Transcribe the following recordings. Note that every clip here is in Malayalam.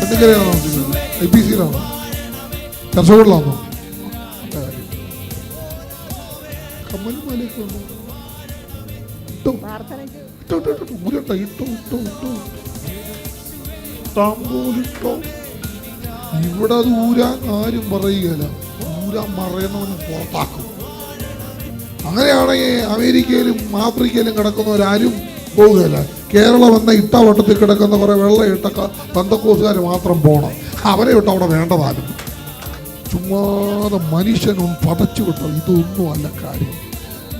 താമസിക്കുന്നത് ഐ പി സിയിലാണോ ഇട്ടോ. താമ്പോലിട്ടോ ഇവിടെ അത് ഊരാൻ ആരും പറയുകയില്ല. ഊരാൻ പറയുന്നവനെ പുറത്താക്കും. അങ്ങനെയാണെങ്കിൽ അമേരിക്കയിലും ആഫ്രിക്കയിലും കിടക്കുന്നവരാരും പോവുകയില്ല. കേരളം എന്ന ഇട്ടവട്ടത്തിൽ കിടക്കുന്ന കുറേ വെള്ള ഇട്ട ബന്ധക്കോസുകാർ മാത്രം പോകണം അവരെ ഇട്ട് അവിടെ വേണ്ടതാലും ചുമ്മാതെ മനുഷ്യനും പടച്ചു കിട്ടും ഇതൊന്നും അല്ല കാര്യം.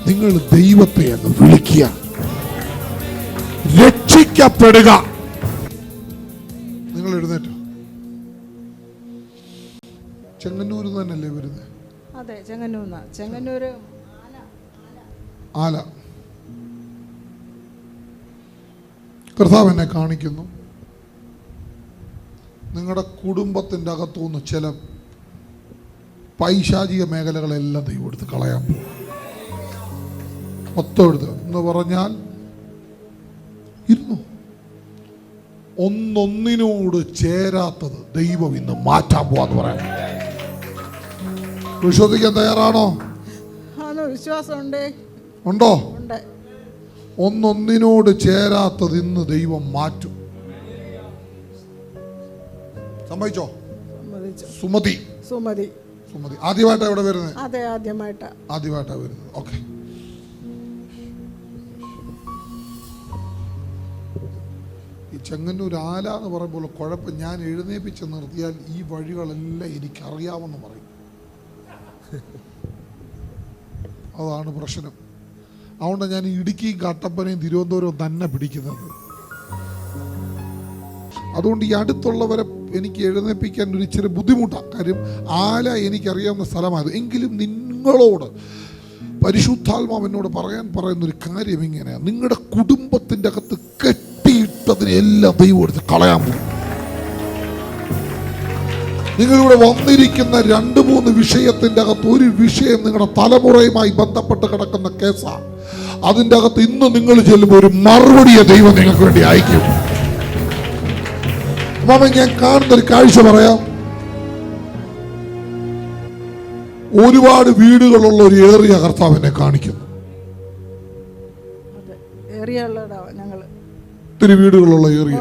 നിങ്ങൾ ദൈവത്തെ അങ്ങ് വിളിക്കുക. രക്ഷിക്കപ്പെടുക. നിങ്ങൾ എഴുന്നേറ്റോ? ചെങ്ങന്നൂർ തന്നെയല്ലേ വരുന്നത്? അതെ ചെങ്ങന്നൂർന്ന ചെങ്ങന്നൂര് ആല. കർത്താവ് എന്നെ കാണിക്കുന്നു. നിങ്ങളുടെ കുടുംബത്തിന്റെ അകത്തുനിന്ന് ചില പൈശാചിക മേഖലകളെല്ലാം ദൈവം എടുത്ത് കളയാൻ പോകും. മൊത്തം എടുത്ത് എന്ന് പറഞ്ഞാൽ ഇരുന്നു. ഒന്നൊന്നിനോട് ചേരാത്തത് ദൈവം ഇന്ന് മാറ്റാൻ പോവാന്ന് പറയാം. വിശ്വസിക്കാൻ തയ്യാറാണോ? വിശ്വാസം ഉണ്ടോ ഉണ്ട്? ഒന്നൊന്നിനോട് ചേരാത്തത് ഇന്ന് ദൈവം മാറ്റും. സമ്മതിച്ചോ? സുമതി. സുമതി. സുമതി. ആദ്യമായിട്ടാ ഇവിടെ വരുന്നത്? അതെ ആദ്യമായിട്ടാ. ആദ്യമായിട്ടാണ് വരുന്നത്. ഓക്കെ. ഈ ചെങ്ങന്നൂർ ആല എന്ന് പറയുമ്പോൾ കുഴപ്പം ഞാൻ എഴുന്നേപ്പിച്ച് നിർത്തിയാൽ ഈ വഴികളെല്ലാം എനിക്കറിയാമെന്ന് പറയും. അതാണ് പ്രശ്നം. അതുകൊണ്ട് ഞാൻ ഇടുക്കിയും കട്ടപ്പനയും തിരുവനന്തപുരവും തന്നെ പിടിക്കുന്നത്. അതുകൊണ്ട് ഈ അടുത്തുള്ളവരെ എനിക്ക് എഴുന്നേപ്പിക്കാൻ ഒരു ഇച്ചിരി ബുദ്ധിമുട്ടാണ് കാര്യം ആല എനിക്കറിയാവുന്ന സ്ഥലമായത്. എങ്കിലും നിങ്ങളോട് പരിശുദ്ധാത്മാവ് എന്നോട് പറയാൻ പറയുന്ന ഒരു കാര്യം ഇങ്ങനെയാണ് നിങ്ങളുടെ കുടുംബത്തിന്റെ അകത്ത് കെട്ടിയിട്ടതിനെല്ലാം ദൈവം എടുത്ത് കളയാൻ പോകും. നിങ്ങളിവിടെ വന്നിരിക്കുന്ന രണ്ട് മൂന്ന് വിഷയത്തിന്റെ അകത്ത് ഒരു വിഷയം നിങ്ങളുടെ തലമുറയുമായി ബന്ധപ്പെട്ട് കിടക്കുന്ന കേസാണ് അതിന്റെ അകത്ത് ഇന്ന് നിങ്ങൾ ചെല്ലുമ്പോൾ ഒരു മറുപടിയെ ദൈവം നിങ്ങൾക്ക് വേണ്ടി അയക്കും. മാമ ഞാൻ കാണുന്ന ഒരു കാഴ്ച പറയാം. ഒരുപാട് വീടുകളുള്ള ഒരു ഏറിയ കർത്താവിനെ കാണിക്കുന്നു. ഒത്തിരി വീടുകളുള്ള ഏറിയ.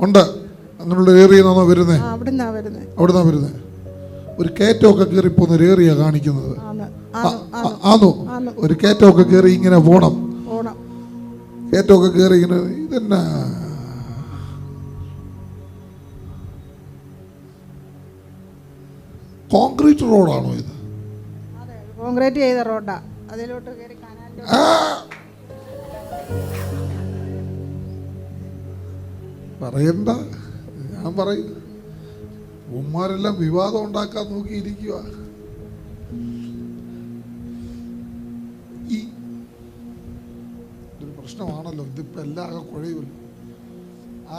ഉണ്ട്. അങ്ങനെയുള്ള ഏറിയ നിന്നാണോ വരുന്നത് അവിടെന്നാ അവിടുന്നാ വരുന്നത് അവിടെ നിന്നാണ് വരുന്നത് ഒരു കയറ്റമൊക്കെ കയറി പോകുന്ന ഒരു ഏറിയ കാണിക്കുന്നത്. ആന്ന് ഒരു കയറ്റമൊക്കെ കയറി ഇങ്ങനെ പോണം. കയറ്റമൊക്കെ കയറി ഇങ്ങനെ ഇതെന്നാ? കോൺക്രീറ്റ് റോഡാണോ ഇത്? കോൺക്രീറ്റ് ചെയ്ത റോഡാ. അതിലോട്ട് കയറി പറയണ്ട. ഞാൻ പറയും. ഉമ്മാരെല്ലാം വിവാദം ഉണ്ടാക്കാൻ നോക്കിയിരിക്കുക ഈ പ്രശ്നമാണല്ലോ. ഇതിപ്പോ എല്ലാം ആകെ കുഴയുമല്ലോ.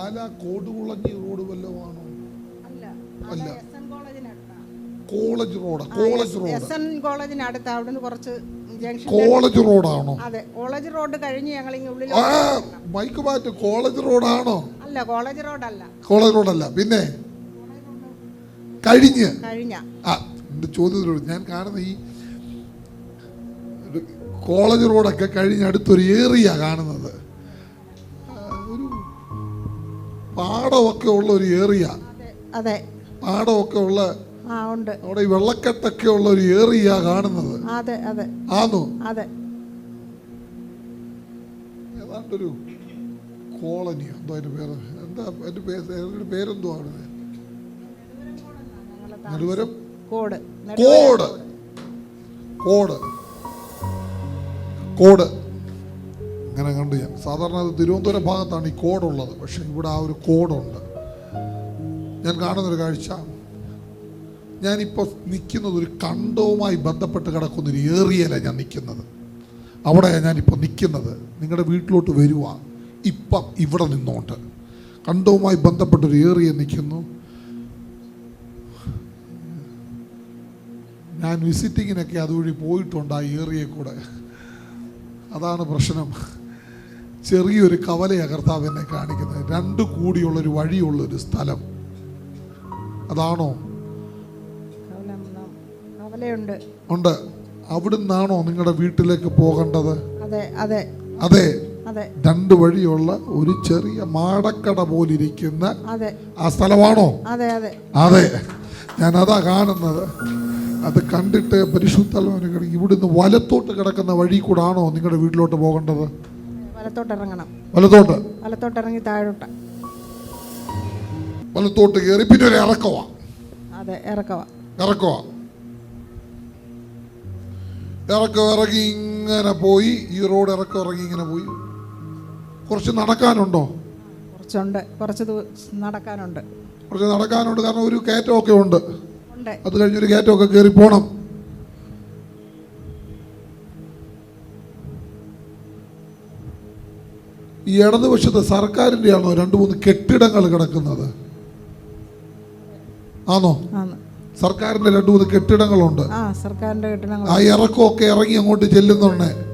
ആല കോടുകുളഞ്ഞി റോഡ് വല്ലതും ആണോ? അല്ല കോളേജ് റോഡ് കോളേജ് റോഡ്. കോളേജിനടുത്ത്. അവിടുന്ന് കുറച്ച് കോളേജ് റോഡാണോ? അതെ കോളേജ് റോഡ് കഴിഞ്ഞ് ഞങ്ങൾ മൈക്ക് മാറ്റ്. കോളേജ് റോഡാണോ? അല്ല കോളേജ് റോഡല്ല. കോളേജ് റോഡല്ല. പിന്നെ കഴിഞ്ഞ്. കഴിഞ്ഞ. ആ എന്റെ ചോദ്യത്തിലോട് ഞാൻ കാണുന്ന ഈ കോളേജ് റോഡൊക്കെ കഴിഞ്ഞ് അടുത്തൊരു ഏറിയ കാണുന്നത്. ഒരു പാടമൊക്കെ ഉള്ള ഒരു ഏറിയ. അതെ പാടമൊക്കെ ഉള്ള അവിടെ ഈ വെള്ളക്കെട്ടൊക്കെ ഉള്ള ഒരു ഏറിയ കാണുന്നത്. അതെ അതെ. ആന്നോ? അതെ. ഏതാണ്ടൊരു കോളനി എന്തോ അതിന്റെ പേര്? എന്താ അതിന്റെ പേര്? അതിന്റെ പേരെന്തോ അവിടെ? നടുവരം? കോട്. കോട്. കോട്. കോട്. അങ്ങനെ കണ്ടു ഞാൻ. സാധാരണ അത് തിരുവനന്തപുരം ഭാഗത്താണ് ഈ കോടുള്ളത്. പക്ഷെ ഇവിടെ ആ ഒരു കോടുണ്ട്. ഞാൻ കാണുന്നൊരു കാഴ്ച. ഞാനിപ്പോൾ നിൽക്കുന്നത് ഒരു കണ്ടവുമായി ബന്ധപ്പെട്ട് കിടക്കുന്ന ഒരു ഏറിയയിലാണ് ഞാൻ നിൽക്കുന്നത് അവിടെയാണ് ഞാനിപ്പോൾ നിൽക്കുന്നത് നിങ്ങളുടെ വീട്ടിലോട്ട് വരുക ഇപ്പം ഇവിടെ നിന്നോണ്ട് കണ്ടവുമായി ബന്ധപ്പെട്ടൊരു ഏറിയ നിൽക്കുന്നു. ഞാൻ വിസിറ്റിങ്ങിനൊക്കെ അതുവഴി പോയിട്ടുണ്ട് ആ ഏറിയ കൂടെ. അതാണ് പ്രശ്നം. ചെറിയൊരു കവലയ കർത്താവ് എന്നെ കാണിക്കുന്നത്. രണ്ട് കൂടിയുള്ളൊരു വഴിയുള്ളൊരു സ്ഥലം. അതാണോ? ഉണ്ട്. അവിടുന്നാണോ നിങ്ങളുടെ വീട്ടിലേക്ക് പോകേണ്ടത്? അതെ അതെ. അതെ. രണ്ട് വഴിയുള്ള ഒരു ചെറിയ മാടക്കട പോലിരിക്കുന്ന ആ സ്ഥലമാണോ? അതെ ഞാൻ അതാ. കാണുന്നത്. അത് കണ്ടിട്ട് പരിശുദ്ധ ഇവിടുന്ന് വലത്തോട്ട് കിടക്കുന്ന വഴി കൂടെ ആണോ നിങ്ങളുടെ വീട്ടിലോട്ട് പോകേണ്ടത്? വലത്തോട്ട് ഇറങ്ങണം വലത്തോട്ട്? വലത്തോട്ട് ഇറങ്ങി താഴോട്ട്. വലത്തോട്ട് കയറി പിന്നെ ഒരു ഇറക്കവാ. അതെ ഇറക്കവാ. ഇറക്കവാ. ഇറക്കം ഇറങ്ങി ഇങ്ങനെ പോയി. ഈ റോഡ് ഇറക്കം ഇറങ്ങി ഇങ്ങനെ പോയി. കുറച്ച് നടക്കാനുണ്ടോ? കുറച്ചുണ്ട്. കുറച്ച് നടക്കാനുണ്ട്. കുറച്ച് നടക്കാനുണ്ട്. കാരണം ഒരു കയറ്റമൊക്കെ ഉണ്ട്. ഉണ്ട്. അത് കഴിഞ്ഞൊരു കയറ്റമൊക്കെ കയറി പോണം. ഈ ഇടതുവശത്ത് സർക്കാരിന്റെ ആണോ രണ്ട് മൂന്ന് കെട്ടിടങ്ങൾ കിടക്കുന്നത്? ആണോ സർക്കാരിന്റെ രണ്ടു മൂന്ന് കെട്ടിടങ്ങളുണ്ട്. ആ ഇറക്കമൊക്കെ ഇറങ്ങി അങ്ങോട്ട് ചെല്ലുന്നുണ്ട്.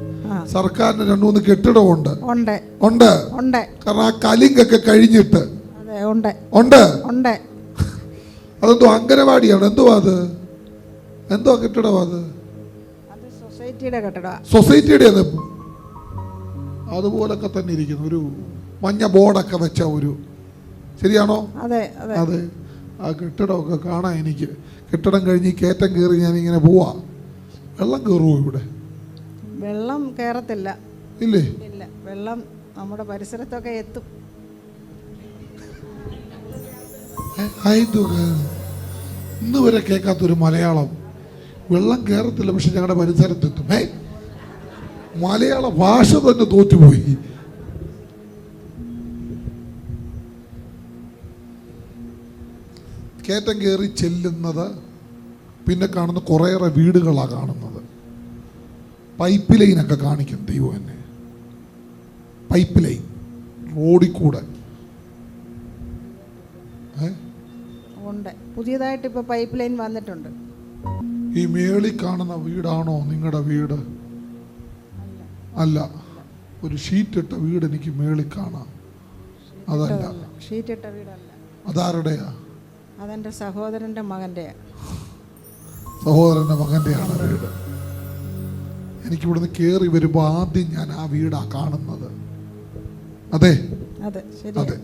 സർക്കാരിന് രണ്ടു മൂന്ന് കെട്ടിടമുണ്ട്. ഉണ്ട്. ഉണ്ട്. ഉണ്ട്. കാരണം ആ കലിങ്കൊക്കെ കഴിഞ്ഞിട്ട്. അതെ ഉണ്ട്. ഉണ്ട്. ഉണ്ട്. അതെന്തോ അംഗനവാടിയാണ്? എന്തോ അത്? എന്തോ കെട്ടിടമാ അത്? സൊസൈറ്റിയുടെ സൊസൈറ്റിയുടെ അത്? അതുപോലൊക്കെ തന്നെ ഇരിക്കുന്നു. ഒരു മഞ്ഞ ബോർഡൊക്കെ വെച്ച ഒരു ശരിയാണോ? അതെ അതെ. ആ കെട്ടിടമൊക്കെ കാണാൻ എനിക്ക്. കെട്ടിടം കഴിഞ്ഞ് കയറ്റം കയറി ഞാനിങ്ങനെ പോവാ. വെള്ളം കയറുമോ ഇവിടെ? വെള്ളം കേറത്തില്ല. ഇല്ലേ? ഇല്ല. വെള്ളം നമ്മുടെ പരിസരത്തൊക്കെ എത്തും. ഇന്ന് വരെ കേൾക്കാത്തൊരു മലയാളം. വെള്ളം കേറത്തില്ല പക്ഷെ ഞങ്ങളുടെ പരിസരത്തെത്തും. ഏ മലയാള ഭാഷ തന്നെ തോറ്റുപോയി. കയറ്റം കയറി ചെല്ലുന്നത് പിന്നെ കാണുന്ന കുറേയേറെ വീടുകളാണ് കാണുന്നത്. പൈപ്പ് ലൈനൊക്കെ കാണിക്കും ദൈവം എന്നെ. പൈപ്പ് ലൈൻ റോഡിൽ കൂടെ ഉണ്ട്. പുതിയതായിട്ട് ഇപ്പൊ പൈപ്പ് ലൈൻ വന്നിട്ടുണ്ട്. ഈ മേളിൽ കാണുന്ന വീടാണോ നിങ്ങളുടെ വീട്? അല്ല. ഒരു ഷീറ്റ് ഇട്ട വീട് എനിക്ക് മേളിൽ കാണാം. അതല്ല. ഇട്ടതല്ല. ഷീറ്റ് ഇട്ട വീടല്ല. അതാരുടെയാ? അതെന്റെ സഹോദരന്റെ മകന്റെയാ. സഹോദരന്റെ മകന്റെയാണ് വീട്. എനിക്കിവിടുന്ന് കയറി വരുമ്പോൾ ആദ്യം ഞാൻ ആ വീടാ കാണുന്നത്. അതെ? അതെ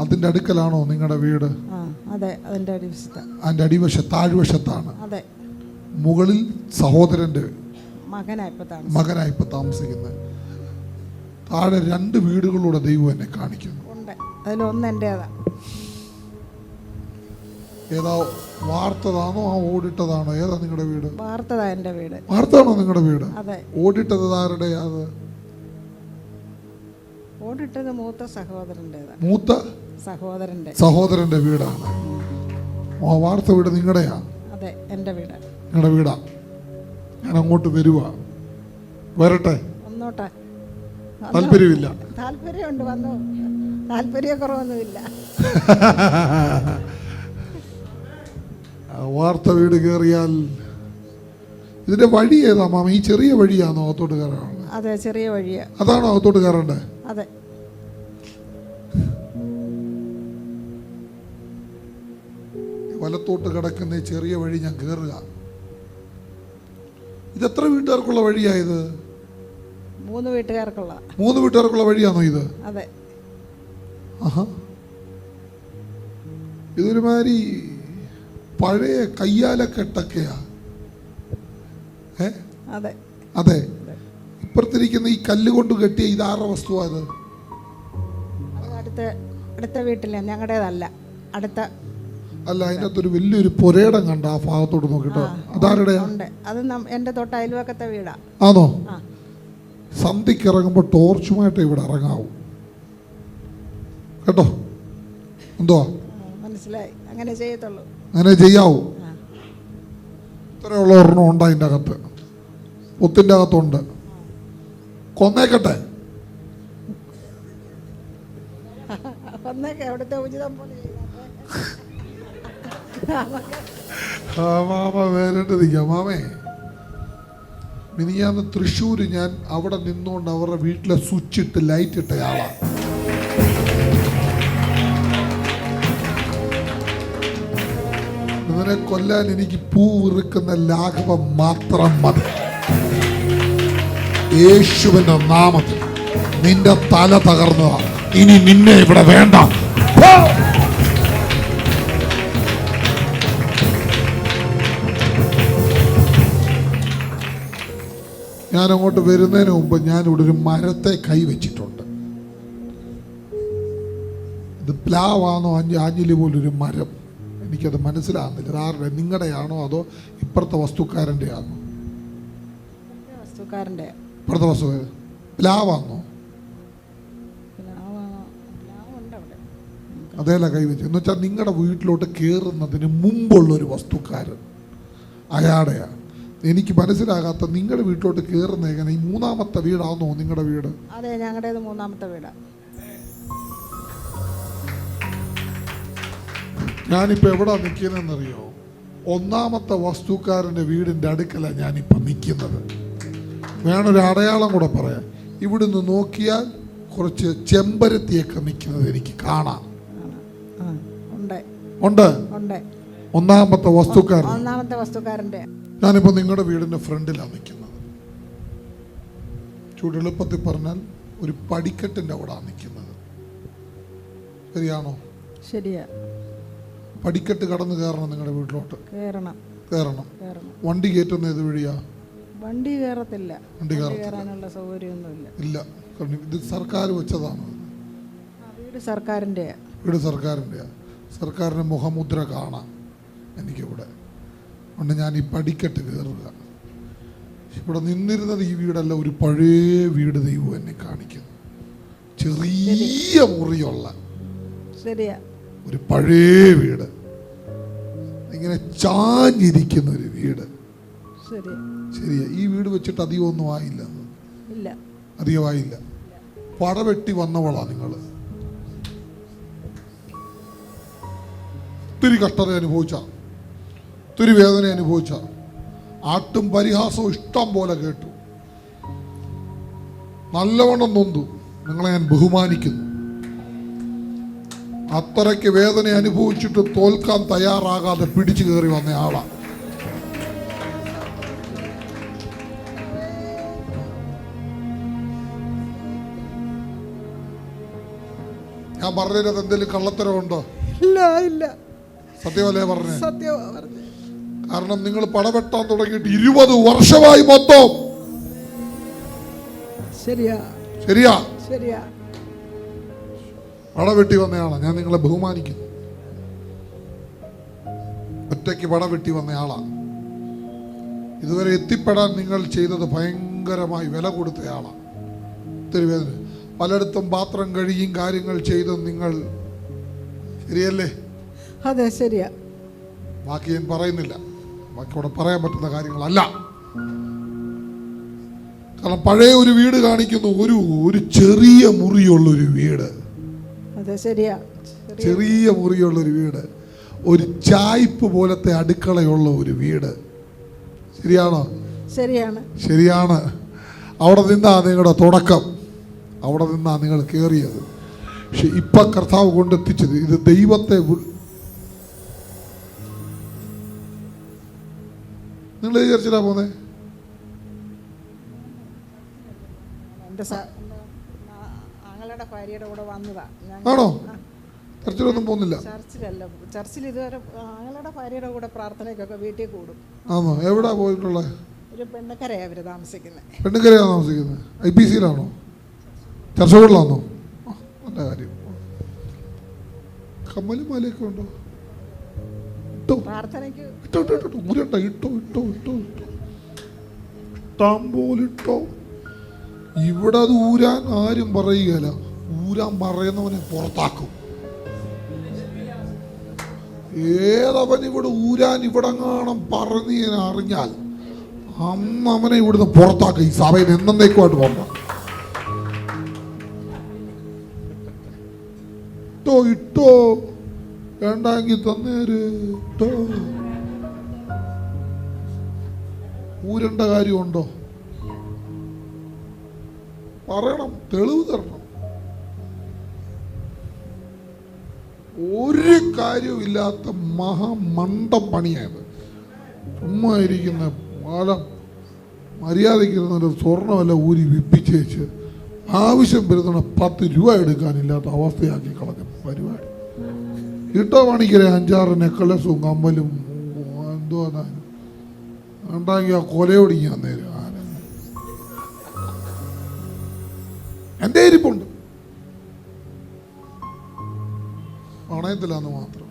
അതിന്റെ അടുക്കലാണോ നിങ്ങളുടെ വീട്? അതിന്റെ അടിവശ താഴ്വശത്താണ്. മുകളിൽ സഹോദരന്റെ മകനാണ് ഇപ്പോൾ താമസം മകനായി ഇപ്പം താമസിക്കുന്നത് താഴെ രണ്ട് വീടുകളിലൂടെ ദൈവം എന്നെ കാണിക്കുന്നു. അതിലൊന്ന് ഏതാ വാർത്തതാണോ ആ ഓടിട്ടതാണോ? ഏതാ നിങ്ങളുടെ വീട്? വാർത്തതാ വീട്. വാർത്താണോ നിങ്ങളുടെ വീട്? അതെ. ഓടിട്ടത് ആരുടെ? അത് ഓടിട്ടത് മൂത്ത സഹോദരന്റെ വീടാണ്. ആ വാർത്ത വീട് നിങ്ങളുടെയാ? അതെ വീട്. നിങ്ങളുടെ വീടാ? ഞാൻ അങ്ങോട്ട് വരുക വരട്ടെ. ഒന്നോട്ടെ താല്പര്യമില്ല. താല്പര്യമുണ്ട് വന്നു. താല്പര്യക്കുറവൊന്നുമില്ല ആ വാർത്ത വീട് കയറിയാൽ ഇതിന്റെ വഴി ഏതാ മാമ? ഈ ചെറിയ വഴിയാണോ അകത്തോട്ട് കയറാനുള്ളത്? അതെ ചെറിയ വഴിയാ. അതാണോ അകത്തോട്ട് കയറേണ്ടത്? അതെ. വലത്തോട്ട് കിടക്കുന്ന ചെറിയ വഴി ഞാൻ കയറുക. ഇത് എത്ര വീട്ടുകാർക്കുള്ള വഴിയായത് മൂന്ന് വീട്ടുകാർക്കുള്ള. മൂന്ന് വീട്ടുകാർക്കുള്ള വഴിയാണോ ഇത്? അതെ. ആഹാ. ഇതൊരുമാതിരി പഴയ കയ്യാലക്കെട്ടൊക്കെയാ. ഏ? അതെ. അതെ. ഇപ്പുറത്തിരിക്കുന്ന ഈ കല്ല് കൊണ്ട് കെട്ടിയ ഇതാരുടെ വസ്തുവാ അത്? അടുത്ത അടുത്ത വീട്ടിലെ ഞങ്ങളുടേതല്ല. അടുത്ത. അല്ല അതിനകത്തൊരു വലിയൊരു പുരയിടം കണ്ട ആ ഭാഗത്തോട് നോക്കിട്ടോ. അതാരുടെ അത് എന്റെ തൊട്ട് അയൽവക്കത്തെ വീടാ. ആണോ? സന്ധിക്ക് ഇറങ്ങുമ്പോ ഇറങ്ങുമ്പോൾ ടോർച്ചുമായിട്ട് ഇവിടെ ഇറങ്ങാവും. കേട്ടോ? എന്തോ മനസ്സിലായി. അങ്ങനെ ചെയ്യത്തുള്ളൂ. അങ്ങനെ ചെയ്യാവൂ. ഇത്രയുള്ള ഒരെണ്ണം ഉണ്ട് അതിന്റെ അകത്ത്. ഒത്തിന്റെ അകത്തുണ്ട്. കൊന്നേക്കട്ടെ. മാമ വേറിട്ട് നിൽക്കാം മാമേ മിനിയാന്ന് തൃശ്ശൂർ ഞാൻ അവിടെ നിന്നുകൊണ്ട് അവരുടെ വീട്ടിലെ സ്വിച്ച് ഇട്ട് ലൈറ്റ് ഇട്ടയാളാണ് അതിനെ കൊല്ലാൻ എനിക്ക് പൂ വിറുക്കുന്ന ലാഘവം മാത്രം മതി. യേശുവിന്റെ നാമത്തിൽ നിന്റെ തല തകർന്നതാണ് ഇനി നിന്നെ ഇവിടെ വേണ്ട! ഞാൻ അങ്ങോട്ട് വരുന്നതിന് മുമ്പ് ഞാൻ ഇവിടെ ഒരു മരത്തെ കൈവച്ചിട്ടുണ്ട്. ഇത് പ്ലാവാണോ അഞ്ച് ആഞ്ഞിലി പോലൊരു മരം? എനിക്കത് മനസ്സിലാകുന്നില്ല. ഇത് ആരുടെ? നിങ്ങളുടെയാണോ അതോ ഇപ്പുറത്തെ വസ്തുക്കാരന്റെ ആണോ വസ്തുക്കാരന്റെ. ഇപ്പുറത്തെ വസ്തു പ്ലാവാണോ അതേല കൈവച്ച് എന്ന് വെച്ചാൽ നിങ്ങളുടെ വീട്ടിലോട്ട് കയറുന്നതിന് മുമ്പുള്ള ഒരു വസ്തുക്കാരൻ. അയാളെയാണ് എനിക്ക് മനസ്സിലാകാത്ത നിങ്ങളുടെ വീട്ടിലോട്ട് കയറുന്ന എങ്ങനെ ഈ മൂന്നാമത്തെ വീടാണോ നിങ്ങളുടെ വീട്? അതെ ഞങ്ങളുടെ മൂന്നാമത്തെ വീടാണ് ഞാനിപ്പോൾ എവിടെ നിൽക്കുന്നതെന്നറിയോ? ഒന്നാമത്തെ വസ്തുക്കാരന്റെ വീടിന്റെ അടുക്കലാണ് ഞാനിപ്പോൾ നിൽക്കുന്നത്. വേണൊരു അടയാളം കൂടെ പറയാം. ഇവിടുന്ന് നോക്കിയാൽ കുറച്ച് ചെമ്പരത്തിയൊക്കെ നിൽക്കുന്നത് എനിക്ക് കാണാം. ഉണ്ട്. ഒന്നാമത്തെ വസ്തുക്കാരൻ. ഒന്നാമത്തെ വസ്തുക്കാരന്റെ ഞാനിപ്പോൾ നിങ്ങളുടെ വീടിന്റെ ഫ്രണ്ടിലാണ് നിൽക്കുന്നത്. ചൂടെളുപ്പത്തിൽ പറഞ്ഞാൽ ഒരു പടിക്കെട്ടിന്റെ അവിടെ നിൽക്കുന്നത്. ശരിയാണോ? ശരിയാ. പടിക്കെട്ട് കടന്ന് കയറണം നിങ്ങളുടെ വീട്ടിലോട്ട്. കയറണം വണ്ടി കയറ്റുന്ന ഏത് വഴിയാ? വണ്ടി കയറത്തില്ല വണ്ടി. കയറാനുള്ള സൗകര്യമൊന്നുമില്ല. ഇല്ല. കാരണം ഇത് സർക്കാർ വെച്ചതാണ്. വീട് സർക്കാരിന്റെ വീട് സർക്കാരിന്റെ സർക്കാരിന്റെ മുഖമുദ്ര കാണാം എനിക്കിവിടെ. അതുകൊണ്ട് ഞാൻ ഈ പടിക്കെട്ട് കയറുക ഇവിടെ നിന്നിരുന്നത് ഈ വീടല്ല ഒരു പഴയ വീട് ദൈവം എന്നെ കാണിക്കുന്നു. ചെറിയ മുറിയുള്ള. ശരിയാ. ഒരു പഴയ വീട്. ഇങ്ങനെ ചാഞ്ഞിരിക്കുന്ന ഒരു വീട്. ശരി ശരിയാ. ഈ വീട് വെച്ചിട്ട് അധികം ഒന്നും ആയില്ല. അധികമായില്ല പടവെട്ടി വന്നവളാ നിങ്ങൾ ഒത്തിരി കഷ്ടത അനുഭവിച്ച ഒത്തിരി വേദന അനുഭവിച്ച ആട്ടും പരിഹാസവും ഇഷ്ടം പോലെ കേട്ടു. നല്ലവണ്ണം നൊന്തു. നിങ്ങളെ ഞാൻ ബഹുമാനിക്കുന്നു. അത്രയ്ക്ക് വേദന അനുഭവിച്ചിട്ട് തോൽക്കാൻ തയ്യാറാകാതെ പിടിച്ചു കയറി വന്ന ആളാണ് ഞാൻ പറഞ്ഞത് എന്തെങ്കിലും കള്ളത്തരമുണ്ടോ? ഇല്ല ഇല്ല. സത്യമല്ലേ പറഞ്ഞേ? സത്യമാ പറഞ്ഞു. കാരണം നിങ്ങൾ പടവെട്ടാൻ തുടങ്ങിയിട്ട് ഇരുപത് വർഷമായി മൊത്തം. ശരിയാ. ശരിയാ? ശരിയാ. പടവെട്ടി വന്നയാളാ. ഞാൻ നിങ്ങളെ ബഹുമാനിക്കുന്നു. ഒറ്റയ്ക്ക് പടവെട്ടി വന്നയാളാണ് ഇതുവരെ എത്തിപ്പെടാൻ നിങ്ങൾ ചെയ്തത് ഭയങ്കരമായി വില കൊടുത്തയാളാ. ഒത്തിരി വേദന. പലയിടത്തും പാത്രം കഴുകിയും കാര്യങ്ങൾ ചെയ്തും നിങ്ങൾ ശരിയല്ലേ? അതെ ശരിയാ. ബാക്കി ഞാൻ പറയുന്നില്ല. ബാക്കി അവിടെ പറയാൻ പറ്റുന്ന കാര്യങ്ങളല്ല. കാരണം പഴയ ഒരു വീട് കാണിക്കുന്നു. ഒരു ഒരു ചെറിയ മുറിയുള്ള ഒരു വീട്. അതെ ശരിയാ. ശരിയാ ചെറിയ മുറിയുള്ള ഒരു വീട്. ഒരു ചായ്പ് പോലത്തെ അടുക്കളയുള്ള ഒരു വീട്. ശരിയാണോ? ശരിയാണ്. ശരിയാണ്. അവിടെ നിന്നാ നിങ്ങളുടെ തുടക്കം. അവിടെ നിന്നാ നിങ്ങൾ കയറിയത് പക്ഷെ ഇപ്പൊ കർത്താവ് കൊണ്ടെത്തിച്ചത് ഇത് ദൈവത്തെ നിങ്ങൾ വിചാരിച്ചിട്ടാ പോന്നെ? എന്റെ സ- എന്റെ ആ- ആങ്ങളുടെ ഭാര്യയുടെ കൂടെ വന്നതാണ് ആണോ? ചർച്ചിലൊന്നും പോകുന്നില്ല. ചർച്ചിലല്ല. ചർച്ചിൽ ഇതുവരെ അയാളുടെ ഭാര്യയുടെ കൂടെ പ്രാർത്ഥനയ്ക്കൊക്കെ വീട്ടിൽ കൂടും. ആണോ എവിടാ പോയിട്ടുള്ളത് ഒരു പെണ്ണക്കരയാണ് അവർ താമസിക്കുന്നത് പെണ്ണക്കരയാണ് താമസിക്കുന്നത് ഐ പി സിയിലാണോ? ചർച്ചകളിലാണോ നല്ല കാര്യം. കമ്മലും മാലയൊക്കെ ഉണ്ടോ? ഇട്ടോ. പ്രാർത്ഥനയ്ക്ക് ഇട്ടോ ഇട്ടോ ഇട്ടോ ഊരണ്ട ഇട്ടോ ഇട്ടോ ഇട്ടോ ഇട്ടോ. ഇഷ്ടം പോലെ ഇവിടെ അത് ഊരാൻ ആരും പറയുകയില്ല. ഊരാൻ പറയുന്നവനെ പുറത്താക്കും. ഏതവൻ ഇവിടെ ഊരാൻ ഇവിടെ കാണാൻ പറഞ്ഞ് അറിഞ്ഞാൽ അന്ന് അവനെ ഇവിടുന്ന് പുറത്താക്കും. ഈ സഭയിൽ എന്നേക്കുമായിട്ട് പോകണം ഇട്ടോ ഇട്ടോ വേണ്ടെങ്കിൽ തന്നേര് ഊരണ്ട കാര്യമുണ്ടോ? പറയണം തെളിവ് തരണം. ഒരു കാര്യവും ഇല്ലാത്ത മഹാമണ്ടം പണിയായത് ചുമ്മാ ഇരിക്കുന്ന പാലം മര്യാദയ്ക്കിരുന്ന സ്വർണമല്ല ഊരി വിപ്പിച്ചേച്ച് ആവശ്യം വരുന്ന പത്ത് രൂപ എടുക്കാനില്ലാത്ത അവസ്ഥയാക്കി കളഞ്ഞ പരിപാടി. ഇട്ടോ പണിക്കരെ അഞ്ചാറ് നെക്ലസും കമ്മലും എന്തോ ഉണ്ടാക്കി ആ കൊലയോടിങ്ങി നേരം ആന എന്റെ ഇരിപ്പുണ്ട്? പണയത്തിലാന്ന് മാത്രം.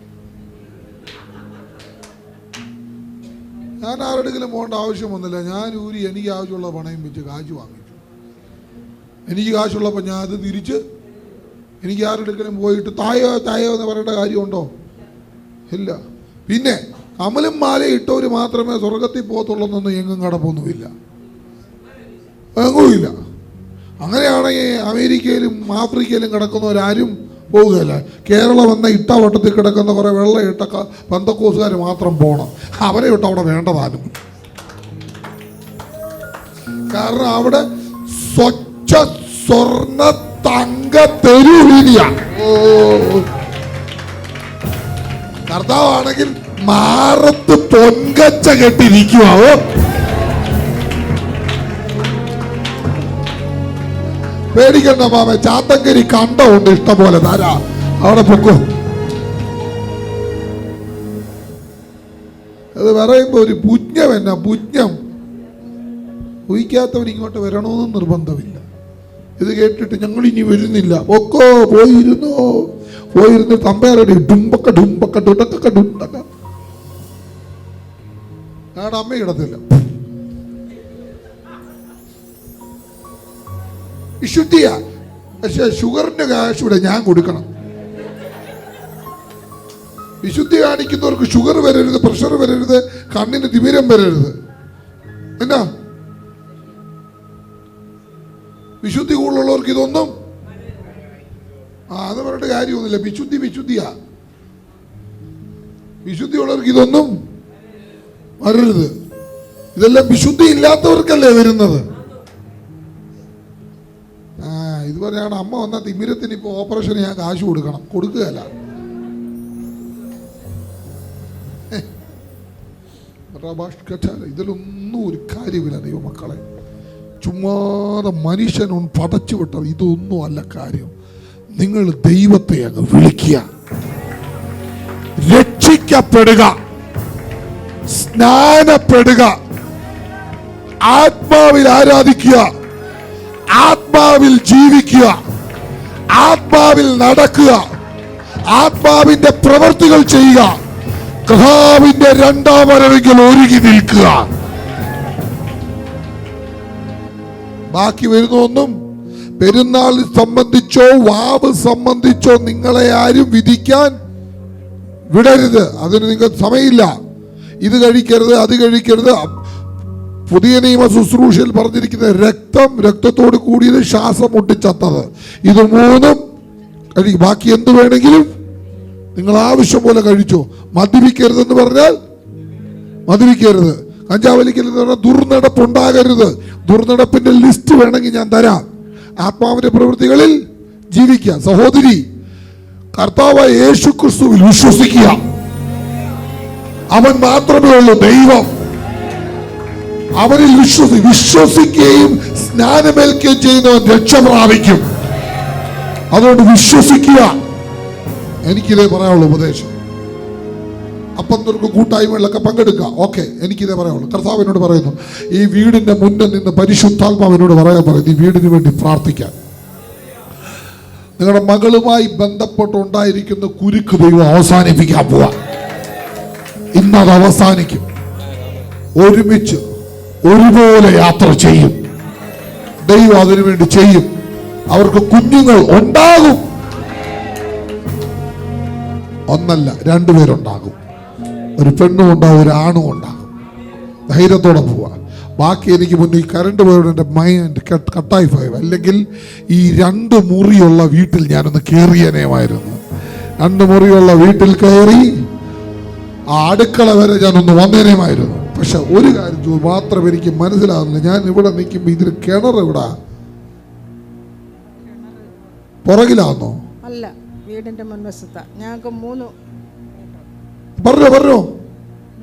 ഞാൻ ആരുടെങ്കിലും പോകേണ്ട ആവശ്യം വന്നില്ല. ഞാൻ ഊരി എനിക്ക് ആവശ്യമുള്ള പണയം വെച്ച് കാശ് വാങ്ങിച്ചു. എനിക്ക് കാശുള്ളപ്പോൾ ഞാൻ അത് തിരിച്ച് എനിക്ക് ആരുടെങ്കിലും പോയിട്ട് തായോ തായോ എന്ന് പറയേണ്ട കാര്യമുണ്ടോ? ഇല്ല. പിന്നെ കമലും മാല ഇട്ടവർ മാത്രമേ സ്വർഗത്തിൽ പോകത്തുള്ളൂ എങ്ങും കടപ്പൊന്നുമില്ല. എങ്ങുമില്ല അങ്ങനെയാണെങ്കിൽ അമേരിക്കയിലും ആഫ്രിക്കയിലും കിടക്കുന്നവരാരും പോവുകയില്ല കേരളം എന്ന ഇട്ട വട്ടത്തിൽ കിടക്കുന്ന കുറേ വെള്ള ഇട്ട പന്തക്കോസുകാർ മാത്രം പോകണം അവരെ ഇട്ട് അവിടെ വേണ്ടതാനും കാരണം അവിടെ സ്വച്ഛ സ്വർണ തങ്ക തെരുവിനിയാണ് കർത്താവാണെങ്കിൽ മാറത്ത് പൊങ്കച്ച കെട്ടിരിക്കുവാവോ പേടിക്കണ്ട മാമ ചാത്തങ്കരി കണ്ടമുണ്ട് ഇഷ്ടംപോലെ. താരാ അവിടെ പൊക്കോ. അത് പറയുമ്പോ ഒരു പുജ്ഞം എന്നാ പുജ്ഞം. ഊഹിക്കാത്തവൻ ഇങ്ങോട്ട് വരണമെന്ന് നിർബന്ധമില്ല. ഇത് കേട്ടിട്ട് ഞങ്ങൾ ഇനി വരുന്നില്ല. ഒക്കോ പോയിരുന്നോ? പോയിരുന്ന് തമ്പേരടി ഡുംബക്ക ഡുംബക്ക ഡുണ്ടക്ക ഡുണ്ടക്ക ഞങ്ങളുടെ അമ്മ ഇടത്തില്ല. വിശുദ്ധിയാ. പക്ഷെ ഷുഗറിന്റെ കാശ് ഇവിടെ ഞാൻ കൊടുക്കണം. വിശുദ്ധി കാണിക്കുന്നവർക്ക് ഷുഗർ വരരുത് പ്രഷർ വരരുത് കണ്ണിന് തിമിരം വരരുത്. എന്നാ? വിശുദ്ധി കൂടുതലുള്ളവർക്ക് ഇതൊന്നും? ആ അത് പറഞ്ഞിട്ട് കാര്യമൊന്നുമില്ല. വിശുദ്ധി വിശുദ്ധിയാ. വിശുദ്ധി ഉള്ളവർക്ക് ഇതൊന്നും വരരുത്. ഇതെല്ലാം വിശുദ്ധി ഇല്ലാത്തവർക്കല്ലേ വരുന്നത്? ഇത് പറയാണ് അമ്മ വന്ന തിമിരത്തിന് ഇപ്പോൾ ഓപ്പറേഷന് ഞാൻ കാശ് കൊടുക്കണം. കൊടുക്കുകയല്ല. ഇതിലൊന്നും ഒരു കാര്യമില്ല ദൈവമക്കളെ. ചുമ്മാതെ മനുഷ്യൻ പടച്ചു വിട്ടത് ഇതൊന്നും അല്ല കാര്യം. നിങ്ങൾ ദൈവത്തെ അങ്ങ് വിളിക്കുക. രക്ഷിക്കപ്പെടുക. സ്നാനപ്പെടുക. ആത്മാവിൽ ആരാധിക്കുക. ആത്മാവിൽ ജീവിക്കുക. ആത്മാവിൽ നടക്കുക. ആത്മാവിന്റെ പ്രവൃത്തികൾ ചെയ്യുക. കഥാവിന്റെ രണ്ടാം വരവെങ്കിൽ ഒരുങ്ങി നിൽക്കുക. ബാക്കി വരുന്നൊന്നും പെരുന്നാൾ സംബന്ധിച്ചോ വാവ് സംബന്ധിച്ചോ നിങ്ങളെ ആരും വിധിക്കാൻ വിടരുത്. അതിന് നിങ്ങൾക്ക് സമയമില്ല. ഇത് കഴിക്കരുത് അത് കഴിക്കരുത്. പുതിയ നിയമ ശുശ്രൂഷയിൽ പറഞ്ഞിരിക്കുന്ന രക്തം രക്തത്തോട് കൂടിയത് ശ്വാസം മുട്ടിച്ചത്തത് ഇത് മൂന്നും കഴിക്കും ബാക്കി എന്ത് വേണമെങ്കിലും നിങ്ങൾ ആവശ്യം പോലെ കഴിച്ചോ. മദ്യപിക്കരുതെന്ന് പറഞ്ഞാൽ മദ്യപിക്കരുത്. കഞ്ചാവലിക്കരുത് പറഞ്ഞാൽ ദുർനടപ്പ് ഉണ്ടാകരുത് ദുർനടപ്പിന്റെ ലിസ്റ്റ് വേണമെങ്കിൽ ഞാൻ തരാം. ആത്മാവിന്റെ പ്രവൃത്തികളിൽ ജീവിക്കുക. സഹോദരി കർത്താവ് യേശു ക്രിസ്തുവിൽ വിശ്വസിക്കുക. അവൻ മാത്രമേ ഉള്ളൂ ദൈവം. അവനിൽ വിശ്വസി വിശ്വസിക്കുകയും സ്നാനമേൽക്കുകയും ചെയ്യുന്നവൻ രക്ഷ പ്രാപിക്കും അതുകൊണ്ട് വിശ്വസിക്കുക. എനിക്കിതേ പറയാനുള്ള ഉപദേശം. അപ്പം നിനക്ക് കൂട്ടായ്മകളിലൊക്കെ പങ്കെടുക്കുക ഓക്കെ എനിക്കിതേ പറയാനുള്ളു. കർത്താവ് എന്നോട് പറയുന്നു ഈ വീടിന്റെ മുന്നിൽ നിന്ന് പരിശുദ്ധാത്മാവ് പരിശുദ്ധാത്മാവിനോട് പറയാൻ പറയുന്നു ഈ വീടിന് വേണ്ടി പ്രാർത്ഥിക്കാൻ. നിങ്ങളുടെ മകളുമായി ബന്ധപ്പെട്ടുണ്ടായിരിക്കുന്ന കുരുക്ക് ദൈവം അവസാനിപ്പിക്കാൻ പോവാ. ഇന്നത് അവസാനിക്കും. ഒരുമിച്ച് ഒരുപോലെ യാത്ര ചെയ്യും. ദൈവം അതിനു വേണ്ടി ചെയ്യും. അവർക്ക് കുഞ്ഞുങ്ങൾ ഉണ്ടാകും. ഒന്നല്ല രണ്ടുപേരുണ്ടാകും ഒരു പെണ്ണും ഉണ്ടാകും ഒരു ആണും ഉണ്ടാകും. ധൈര്യത്തോടെ പോവാ ബാക്കി എനിക്ക് മുന്നിൽ കറണ്ട് പോയത് എന്റെ മൈൻഡ് കട്ടായി പോയത് അല്ലെങ്കിൽ ഈ രണ്ട് മുറിയുള്ള വീട്ടിൽ ഞാനൊന്ന് കയറിയനേമായിരുന്നു രണ്ട് മുറിയുള്ള വീട്ടിൽ കയറി ആ അടുക്കള വരെ ഞാനൊന്ന് വന്നേനേമായിരുന്നു പക്ഷെ ഒരു കാര്യം ചോദിച്ചു മാത്രം എനിക്ക് മനസ്സിലാകുന്നില്ല ഞാൻ ഇവിടെ നിൽക്കുമ്പോൾ ഇതിന് കിണർ ഇവിടെ പുറകിലാന്നോ? അല്ല വീടിന്റെ മുൻവശത്താണ് ഞങ്ങൾക്ക് മൂന്ന് പറഞ്ഞോ പറഞ്ഞോ.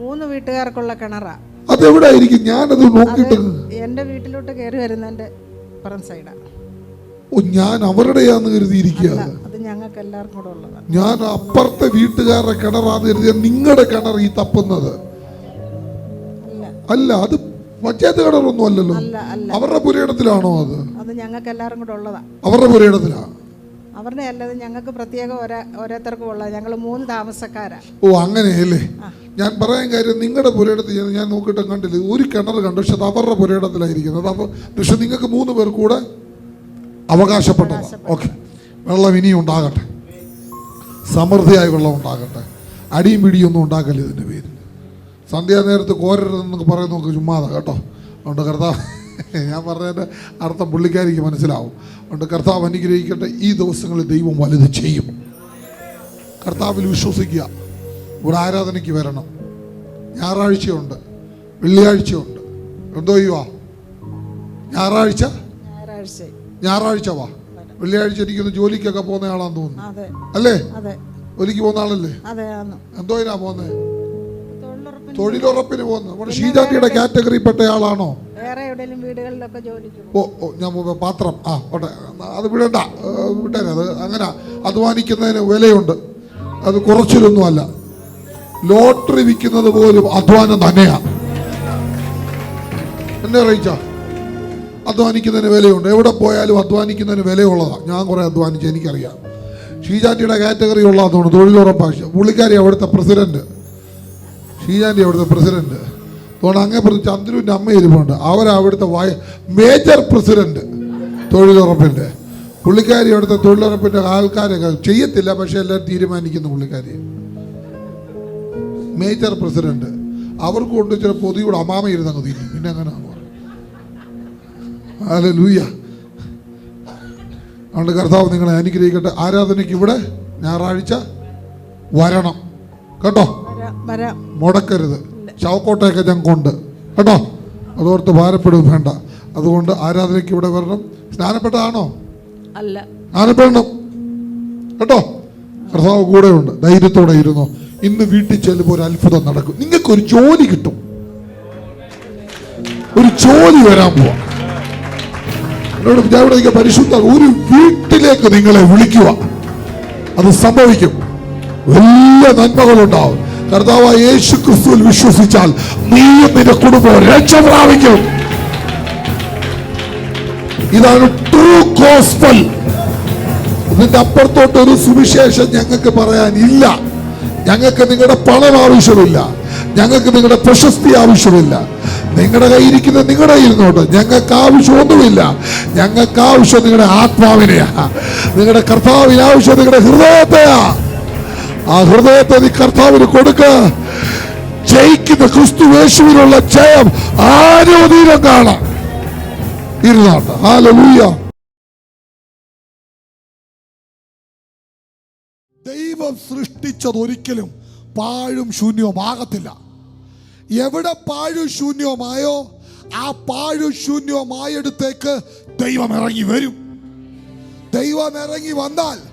മൂന്ന് വീട്ടുകാർക്കുള്ള കിണറാ. അതെവിടായിരിക്കും? ഞാനത് അത് നോക്കിയിട്ട് എന്റെ വീട്ടിലോട്ട് കയറി വരുന്നതിന്റെ പുറം സൈഡാ. ഓ ഞാൻ അവരുടെയാന്ന് കരുതിയിരിക്കുക അത് ഞങ്ങൾക്ക് എല്ലാവർക്കും കൂടെ ഉള്ളതാണ് ഞാൻ അപ്പുറത്തെ വീട്ടുകാരുടെ കിണറാന്ന് കരുതിയ നിങ്ങളുടെ കിണർ ഈ തപ്പുന്നത്. അല്ല അത് പഞ്ചായത്ത് കിണറൊന്നും അല്ലല്ലോ. അല്ല അല്ല. അവരുടെ പുരയിടത്തിലാണോ അത്? അത് ഞങ്ങൾക്ക് എല്ലാവരും കൂടെ ഉള്ളതാണ് അവരുടെ പുരയിടത്തിലാ? അവരുടെ അല്ലത് ഞങ്ങൾക്ക് പ്രത്യേകം ഓരോ ഓരോരുത്തർക്കും ഉള്ളത്. ഞങ്ങൾ മൂന്ന് താമസക്കാരാ. ഓ അങ്ങനെയല്ലേ? ഞാൻ പറയാൻ കാര്യം നിങ്ങളുടെ പുരയിടത്തിൽ ഞാൻ നോക്കിയിട്ട് കണ്ടില്ല. ഒരു കിണർ കണ്ടു പക്ഷെ അത് അവരുടെ പുരയിടത്തിലായിരിക്കുന്നത് അപ്പോൾ പക്ഷെ നിങ്ങൾക്ക് മൂന്ന് പേർ കൂടെ അവകാശപ്പെട്ടതാണ് ഓക്കെ. വെള്ളം ഇനിയും ഉണ്ടാകട്ടെ. സമൃദ്ധിയായ വെള്ളം ഉണ്ടാകട്ടെ. അടിയും പിടിയും ഒന്നും ഉണ്ടാക്കല്ല ഇതിന്റെ പേരിൽ. സന്ധ്യാനേരത്ത് കോരരുതെന്നൊക്കെ പറയുന്നത് നമുക്ക് ചുമ്മാതാണ് കേട്ടോ. അതുകൊണ്ട് കർത്താവ് ഞാൻ പറഞ്ഞതിന്റെ അർത്ഥം പുള്ളിക്കാരിക്ക് മനസ്സിലാവും. അതുകൊണ്ട് കർത്താവ് അനുഗ്രഹിക്കട്ടെ. ഈ ദിവസങ്ങളിൽ ദൈവം വലുത് ചെയ്യും. കർത്താവിൽ വിശ്വസിക്കുക. ഇവിടെ ആരാധനയ്ക്ക് വരണം. ഞായറാഴ്ചയുണ്ട്. വെള്ളിയാഴ്ചയുണ്ട്. എന്തോ ചെയ്യുവാ? ഞായറാഴ്ച? ഞായറാഴ്ച. വാ. വെള്ളിയാഴ്ച എനിക്കൊന്ന് ജോലിക്കൊക്കെ പോകുന്ന ആളാന്ന് തോന്നുന്നു. അല്ലേ? ജോലിക്ക് പോകുന്ന ആളല്ലേ? എന്തോ പോകുന്നത് തൊഴിലുറപ്പിന് പോകുന്നു. നമ്മുടെ കാറ്റഗറി കാറ്റഗറിപ്പെട്ട ആളാണോ വേറെ എവിടെയെങ്കിലും വീടുകളിലൊക്കെ ജോലിക്ക് ഓ ഓ ഞാൻ പാത്രം. ആ ഓട്ടെ. അത് വിടണ്ട. വിട്ടേ അത് അങ്ങനെ അധ്വാനിക്കുന്നതിന് വിലയുണ്ട്. അത് കുറച്ചിലൊന്നുമല്ല. ലോട്ടറി വിൽക്കുന്നത് പോലും അധ്വാനം തന്നെയാണ് എന്നെ അറിയിച്ച? അധ്വാനിക്കുന്നതിന് വിലയുണ്ട്. എവിടെ പോയാലും അധ്വാനിക്കുന്നതിന് വിലയുള്ളതാണ് ഞാൻ കുറേ അധ്വാനിച്ച് എനിക്കറിയാം. ഷീജാറ്റിയുടെ കാറ്റഗറി ഉള്ളതാണ് തൊഴിലുറപ്പാശ പുള്ളിക്കാരി അവിടുത്തെ പ്രസിഡന്റ്. ഷീജാന്റി അവിടുത്തെ പ്രസിഡന്റ്. അതുകൊണ്ട് അങ്ങനെ പറഞ്ഞു ചന്ദ്രുവിന്റെ അമ്മ ഇരിപ്പുണ്ട് അവരവിടുത്തെ വായ മേജർ പ്രസിഡന്റ് തൊഴിലുറപ്പിന്റെ. പുള്ളിക്കാരി അവിടുത്തെ തൊഴിലുറപ്പിന്റെ ആൾക്കാരൊക്കെ ചെയ്യത്തില്ല പക്ഷെ എല്ലാവരും തീരുമാനിക്കുന്നു പുള്ളിക്കാരി മേജർ പ്രസിഡന്റ്. അവർക്ക് കൊണ്ട് ചില പൊതിയുടെ അമാമ ഇരുന്നങ്ങ് തീരും പിന്നെ അങ്ങനെ ലൂയ അതുകൊണ്ട് കർത്താവ് നിങ്ങളെ അനുഗ്രഹിക്കട്ടെ. ആരാധനയ്ക്ക് ഇവിടെ ഞായറാഴ്ച വരണം. കേട്ടോ? വരാം. മുടക്കരുത്. ചവക്കോട്ടയൊക്കെ ഞങ്ങൾക്കുണ്ട്. കേട്ടോ? അതോർത്ത് ഭാരപ്പെടും വേണ്ട. അതുകൊണ്ട് ആരാധനയ്ക്ക് ഇവിടെ വരണം. സ്നാനപ്പെട്ടതാണോ അല്ല. സ്നാനപ്പെടണം. കേട്ടോ? കർത്താവ് കൂടെ ഉണ്ട് ധൈര്യത്തോടെ ഇരുന്നു. ഇന്ന് വീട്ടിൽ ചെല്ലുമ്പോൾ ഒരു അത്ഭുതം നടക്കും. നിങ്ങൾക്ക് ഒരു ജോലി കിട്ടും. ഒരു ജോലി വരാൻ പോവാ. എന്നോട് പരിശുദ്ധ ഒരു വീട്ടിലേക്ക് നിങ്ങളെ വിളിക്കുക. അത് സംഭവിക്കും. വലിയ നന്മകളുണ്ടാവും. കർത്താവ് യേശു ക്രിസ്തുവിൽ വിശ്വസിച്ചാൽ നീയും നിന്റെ കുടുംബവും രക്ഷ പ്രാപിക്കും ഇതാണ് ട്രൂ ഗോസ്പൽ ഇതിന്റെ അപ്പുറത്തോട്ട് ഒരു സുവിശേഷം ഞങ്ങൾക്ക് പറയാനില്ല. ഞങ്ങൾക്ക് നിങ്ങളുടെ പണം ആവശ്യമില്ല. ഞങ്ങൾക്ക് നിങ്ങളുടെ പ്രശസ്തി ആവശ്യമില്ല. നിങ്ങളുടെ കയ്യിരിക്കുന്ന നിങ്ങളുടെ ഇരുന്നോട്ട് ഞങ്ങൾക്ക് ആവശ്യമൊന്നുമില്ല. ഞങ്ങൾക്ക് ആവശ്യം നിങ്ങളുടെ ആത്മാവിനെയാ. നിങ്ങളുടെ കർത്താവിന് ആവശ്യം നിങ്ങളുടെ ഹൃദയത്തെയാ. ആ ഹൃദയത്തെ നീ കർത്താവിന് കൊടുക്ക. ജയിക്കുന്ന ക്രിസ്തു വേശുവിനുള്ള ജയം ആരോധീരം കാണാം. ഇരുന്നാട്ടെ. ദൈവം സൃഷ്ടിച്ചത് ഒരിക്കലും പാഴും ശൂന്യവും ആകത്തില്ല. എവിടെ പാഴും ശൂന്യവുമായോ ആ പാഴും ശൂന്യവുമായടുത്തേക്ക് ദൈവം ഇറങ്ങി വരും. ദൈവം ഇറങ്ങി വന്നാൽ